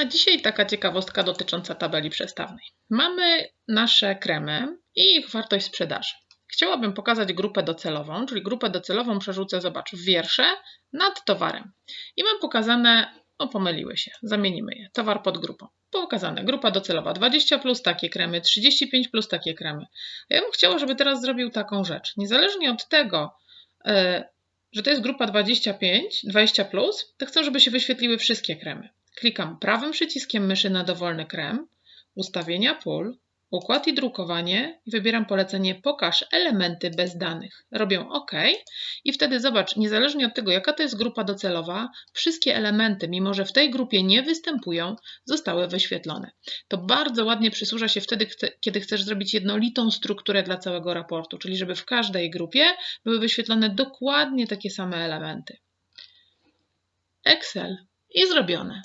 A dzisiaj taka ciekawostka dotycząca tabeli przestawnej. Mamy nasze kremy i ich wartość sprzedaży. Chciałabym pokazać grupę docelową, czyli grupę docelową przerzucę, zobacz, w wiersze nad towarem. I mam pokazane, o pomyliły się, zamienimy je, towar pod grupą. Pokazane, grupa docelowa 20 plus takie kremy, 35 plus takie kremy. Ja bym chciała, żeby teraz zrobił taką rzecz. Niezależnie od tego, e, że to jest grupa 25, 20 plus, to chcę, żeby się wyświetliły wszystkie kremy. Klikam prawym przyciskiem myszy na dowolny krem, ustawienia pól, układ i drukowanie i wybieram polecenie pokaż elementy bez danych. Robię OK i wtedy zobacz, niezależnie od tego jaka to jest grupa docelowa, wszystkie elementy, mimo że w tej grupie nie występują, zostały wyświetlone. To bardzo ładnie przysłuża się wtedy, kiedy chcesz zrobić jednolitą strukturę dla całego raportu, czyli żeby w każdej grupie były wyświetlone dokładnie takie same elementy. Excel i zrobione.